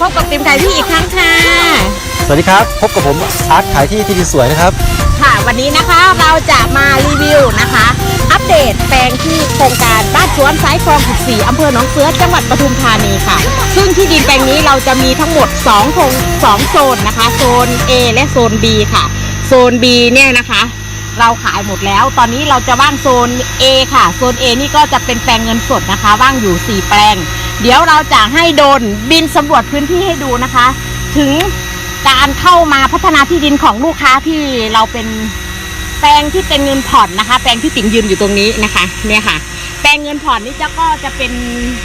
พบกับติมไก่พี่อีกครั้งค่ะ สวัสดีครับ พบกับผมอาร์ตขายที่ที่ดินสวยนะครับ ค่ะ วันนี้นะคะเราจะมารีวิวนะคะ อัปเดตแปลงที่โครงการบ้านสวนสายคลอง 14อำเภอหนองเสือจังหวัดปทุมธานีค่ะ ซึ่งที่ดินแปลงนี้เราจะมีทั้งหมด2โครง2โซนนะคะ โซน A และโซน B ค่ะ โซน B เนี่ยนะคะเราขายหมดแล้ว ตอนนี้เราจะว่างโซน A ค่ะ โซน A นี่ก็จะเป็นแปลงเงินสดนะคะ ว่างอยู่ 4 แปลง เดี๋ยวเราจะให้โดนบินสำรวจพื้นที่ให้ดูนะคะ ถึงการเข้ามาพัฒนาที่ดินของลูกค้าที่เราเป็นแปลงที่เป็นเงินผ่อนนะคะ แปลงที่ติ๋งยืนอยู่ตรงนี้นะคะ เนี่ยค่ะ แปลงเงินผ่อนนี่จะก็จะเป็น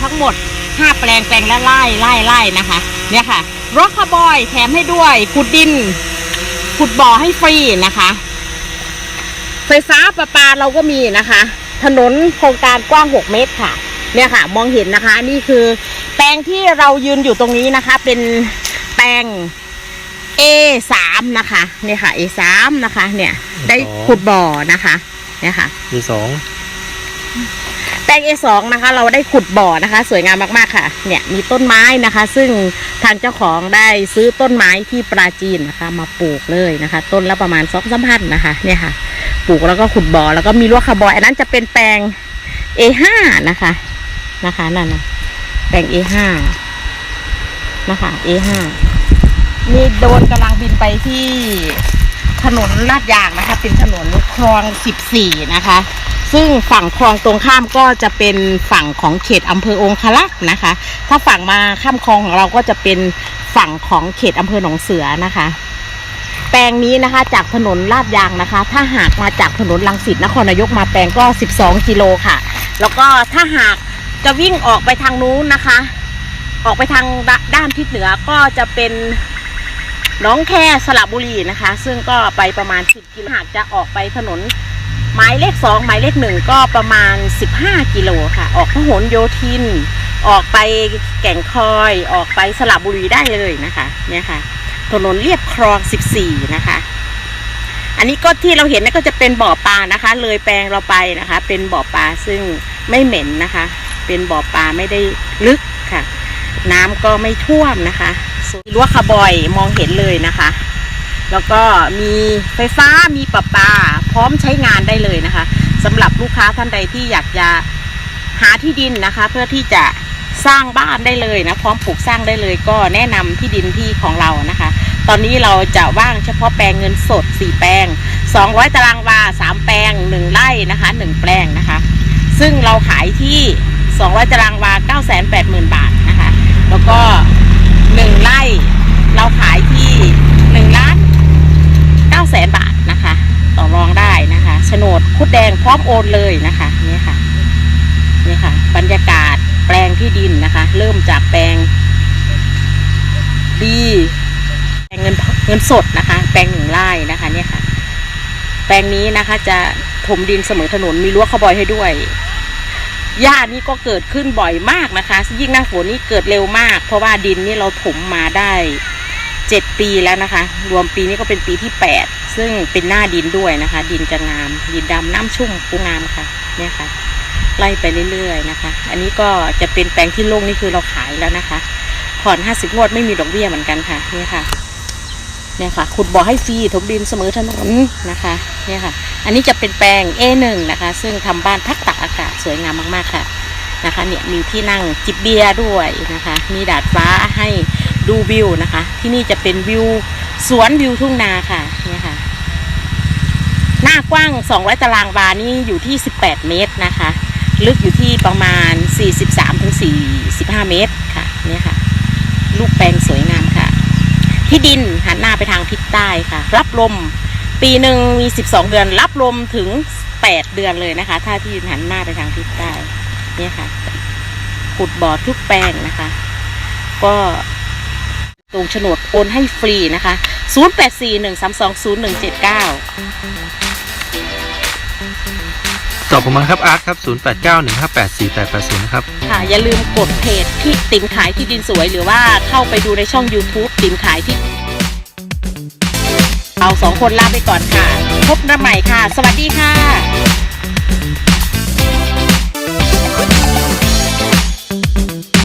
ทั้งหมด 5 แปลงแปลงละไล่ไล่ไล่นะคะ เนี่ยค่ะรถคาร์บอยแถมให้ด้วยขุดดินขุดบ่อให้ฟรีนะคะ ไฟฟ้าประปาเราก็มีนะคะ ถนนโครงการกว้าง 6 เมตรค่ะ เนี่ยค่ะ มองเห็นนะคะ นี่คือ แปลงที่เรายืนอยู่ตรงนี้นะคะ เป็นแปลง A3 นะคะ เนี่ยค่ะ A3 นะคะ เนี่ย ได้ขุดบ่อนะคะ เนี่ยค่ะมีสองแปลง A2 นะคะ เราได้ขุดบ่อนะคะ สวยงามมากๆค่ะ เนี่ยมีต้นไม้นะคะ ซึ่งทางเจ้าของได้ซื้อต้นไม้ที่ปราจีนนะคะ มาปลูกเลยนะคะ ต้นละประมาณสองสามพันนะคะ เนี่ยค่ะ ปลูกแล้วก็ขุดบ่อแล้วก็มีรั้วคาร์บอยอันนั้นจะเป็นแปลง A5 นะคะ นะคะนั่นนะแปลง A5 นะคะ A5 นี่โดนกำลังบินไปที่ถนนลาดยางนะคะ เป็นถนนคลอง14นะคะ ซึ่งฝั่งคลองตรงข้ามก็จะเป็นฝั่งของเขตอำเภอองคลักษ์นะคะ ถ้าฝั่งมาข้ามคลองของเราก็จะเป็นฝั่งของเขตอำเภอหนองเสือนะคะ แปลงนี้นะคะจากถนนลาดยางนะคะ ถ้าหากมาจากถนนลังสิตนครนายกมาแปลงก็ 12 กิโลค่ะ แล้วก็ถ้าหาก จะวิ่งออกไปทางนู้นนะคะ ออกไปทางด้ด้านทิศเหนือก็จะเป็นน้องแค่สระบุรีนะคะ ซึ่งก็ไปประมาณ 10กิโลหากจะออกไปถนนหมายเลขสองหมายเลขหนึ่งก็ประมาณ 15 กิโลค่ะ ออกพหลโยธิน ออกไปแก่งคอย ออกไปสระบุรีได้เลยนะคะ เนี่ยค่ะ ถนนเรียบคลอง 14 นะคะ อันนี้ก็ที่เราเห็นนั่นก็จะเป็นบ่อปลานะคะ เลยแปลงเราไปนะคะ เป็นบ่อปลาซึ่งไม่เหม็นนะคะ เป็นบ่อปลาไม่ได้ลึกค่ะ น้ำก็ไม่ท่วมนะคะส่วนรั้วคาร์บอยมองเห็นเลยนะคะ แล้วก็มีไฟฟ้ามีประปา พร้อมใช้งานได้เลยนะคะสำหรับลูกค้าท่านใดที่อยากจะหาที่ดินนะคะ เพื่อที่จะสร้างบ้านได้เลยนะพร้อมปลูกสร้างได้เลยก็แนะนำที่ดินที่ของเรานะคะ ตอนนี้เราจะว่างเฉพาะแปลงเงินสด 4 แปลง 200 ตารางวา 3 แปลง 1 ไร่นะคะ 1 แปลงนะคะ ซึ่งเราขายที่ 200ตารางวา 980,000 บาทนะคะ แล้วก็ 1 ไร่เราขายที่1ล้าน9แสนบาทนะคะ ต่อรองได้นะคะโฉนดคุดแดงพร้อมโอนเลยนะคะนี่ค่ะนี่ค่ะ บรรยากาศแปลงที่ดินนะคะ เริ่มจากแปลงดีแปลงเงินเงินสดนะคะ แปลงหนึ่งไร่นะคะเนี่ยค่ะ แปลงนี้นะคะจะถมดินเสมอถนนมีรั้วคาบอยให้ด้วย หญ้านี่ก็เกิดขึ้นบ่อยมากนะคะ ยิ่งหน้าฝนนี่เกิดเร็วมาก เพราะว่าดินนี่เราถมมาได้เจ็ดปีแล้วนะคะ รวมปีนี้ก็เป็นปีที่แปดซึ่งเป็นหน้าดินด้วยนะคะ ดินจะงาม ดินดำน้ำชุ่มปูงามค่ะเนี่ยค่ะ ไล่ไปเรื่อยๆนะคะ อันนี้ก็จะเป็นแปลงที่โล่งนี่คือเราขายแล้วนะคะผ่อนห้าสิบงวดไม่มีดอกเบี้ยเหมือนกันค่ะเนี่ยค่ะเนี่ยค่ะ ขุดบ่อให้ฟรีถมดินเสมอถนนนะคะ เนี่ยค่ะ อันนี้จะเป็นแปลง A1 นะคะ ซึ่งทำบ้านพักตักอากาศสวยงามมากๆค่ะนะคะ เนี่ยมีที่นั่งจิบเบียร์ด้วยนะคะ มีดาดฟ้าให้ดูวิวนะคะ ที่นี่จะเป็นวิวสวนวิวทุ่งนาค่ะเนี่ยค่ะ หน้ากว้าง 200 ตารางวานี่อยู่ที่ 18 เมตรนะคะ ลึกอยู่ที่ประมาณ 43-45 เมตรค่ะเนี่ยค่ะลูกแปลงสวยงามค่ะ ที่ดินหันหน้าไปทางทิศใต้ค่ะ รับลม ปีหนึ่งมี 12 เดือน รับลมถึง 8 เดือนเลยนะคะ ถ้าที่ดินหันหน้าไปทางทิศใต้เนี่ยค่ะ ขุดบ่อทุกแปลงนะคะ ก็ตรงโฉนดโอนให้ฟรีนะคะ 0841320179ตอบผมมาครับอาร์ตครับ 0891584880นะครับ ค่ะ อย่าลืมกดเพจที่ติ๋มขายที่ดินสวย หรือว่าเข้าไปดูในช่อง YouTube ติ๋มขายที่ เราสองคนลาไปก่อนค่ะ พบกันใหม่ค่ะ สวัสดีค่ะ